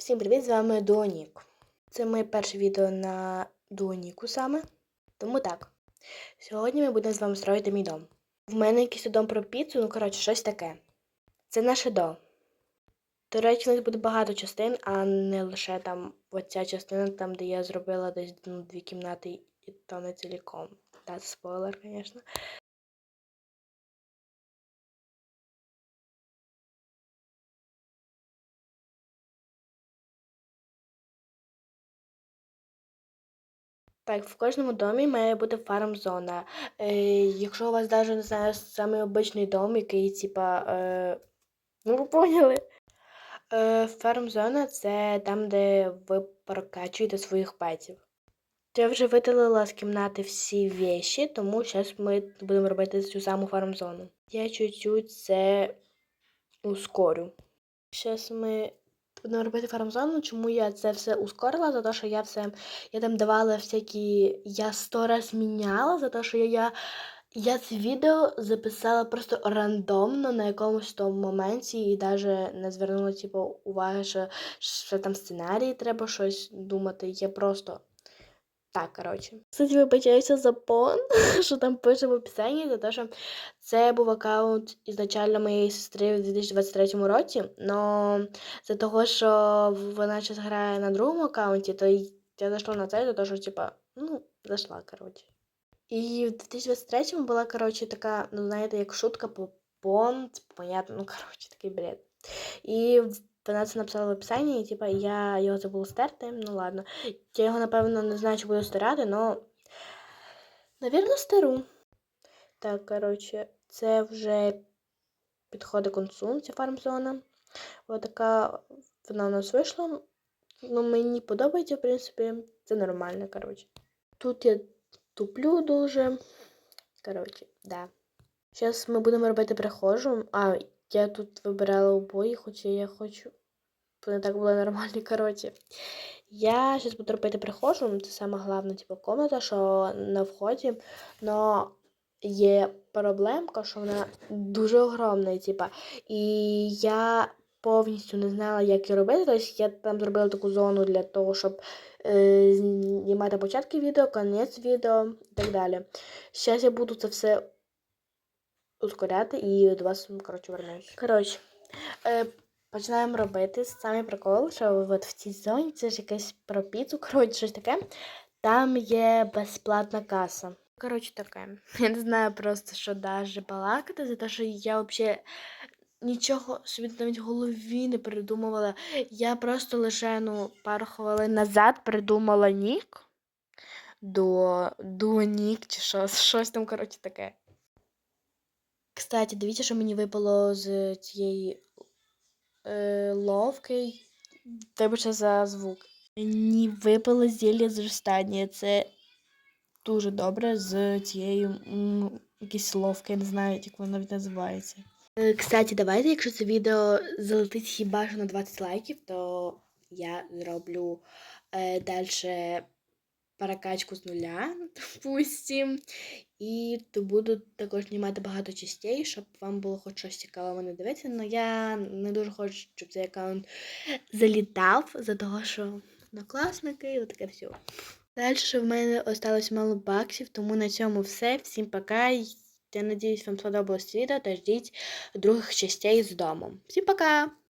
Всім привіт, з вами Дуонік. Це моє перше відео на Дуоніку саме. Тому так. Сьогодні ми будемо з вами строїти мій дом. В мене якийсь дом про піцу, ну коротше, щось таке. Це наше дом. До речі, у нас буде багато частин, а не лише там оця частина, там, де я зробила десь ну, дві кімнати і то не ціліком. Та спойлер, звісно. Так, в кожному домі має бути фарм-зона. Е, якщо у вас навіть не знаю, самий обичний дом, який, типа, е, ну ви поняли. Е, фарм-зона це там, де ви прокачуєте своїх петів. Я вже видалила з кімнати всі віші, тому зараз ми будемо робити цю саму фарм-зону. Я чуть-чуть це ускорю. Зараз ми будемо робити фарм-зону. Чому я це все ускорила? За те, що я все. Я там давала всякі. Я сто раз міняла, за те, що я. я я це відео записала просто рандомно на якомусь тому моменті і навіть не звернула типу, уваги, що, що там сценарії треба щось думати. Я просто так, коротше. Кстати, вибачаюся за пон, що там пише в описанні, за те, що це був аккаунт ізначально моєї сестри в 2023 році, але за того, що вона зараз грає на другому аккаунті, то я зайшла на цей, за того, що, типа, ну, зайшла, коротше. І в 2023 була, коротше, така, ну, знаєте, як шутка по понт, понятно, ну, коротше, такий бред. І вона це написала в описанні, і типа я його забула стерти. Ну ладно. Я його, напевно, не знаю, чи буду стирати, але, навірно, стару. Так, коротше, це вже підходить консум, ця фармзона. Ось така вона у нас вийшла. Ну, мені подобається, в принципі, це нормально, коротше. Тут я туплю дуже. Коротше, да. Зараз ми будемо робити прихожу. А, я тут вибирала обої, хоча я хочу. Вони так були нормальні, коротше. Я зараз буду робити прихожу. Це саме головна, типу, комната, що на вході. Но є проблемка, що вона дуже огромна, типу. І я повністю не знала, як її робити. Тобто я там зробила таку зону для того, щоб е, знімати початки відео, кінець відео і так далі. Зараз я буду це все ускоряти і до вас, коротше, вернусь. Коротше, е, починаємо робити. Самий прикол, що от в цій зоні це ж якесь про піцу, коротше, щось таке. Там є безплатна каса. Коротше, таке. Я не знаю просто, що даже балакати, за те, що я взагалі нічого собі навіть в голові не придумувала. Я просто лише ну, пару хвилин назад придумала нік. До, до нік чи що, щось там, коротше, таке. Кстати, дивіться, що мені випало з цієї е, ловки. Вибачте за звук. Мені випало зілля зростання. Це дуже добре з цією якісь ловки, я не знаю, як воно навіть називається. Е, Кстати, давайте, якщо це відео залетить хіба що на 20 лайків, то я зроблю е, далі перекачку з нуля, допустим. І то буду також знімати багато частей, щоб вам було хоч щось цікаве мене дивитися. Але я не дуже хочу, щоб цей аккаунт залітав, за того, що однокласники і таке все. Далі в мене осталось мало баксів, тому на цьому все. Всім пока. Я надіюсь, вам сподобалось відео та ждіть других частей з домом. Всім пока!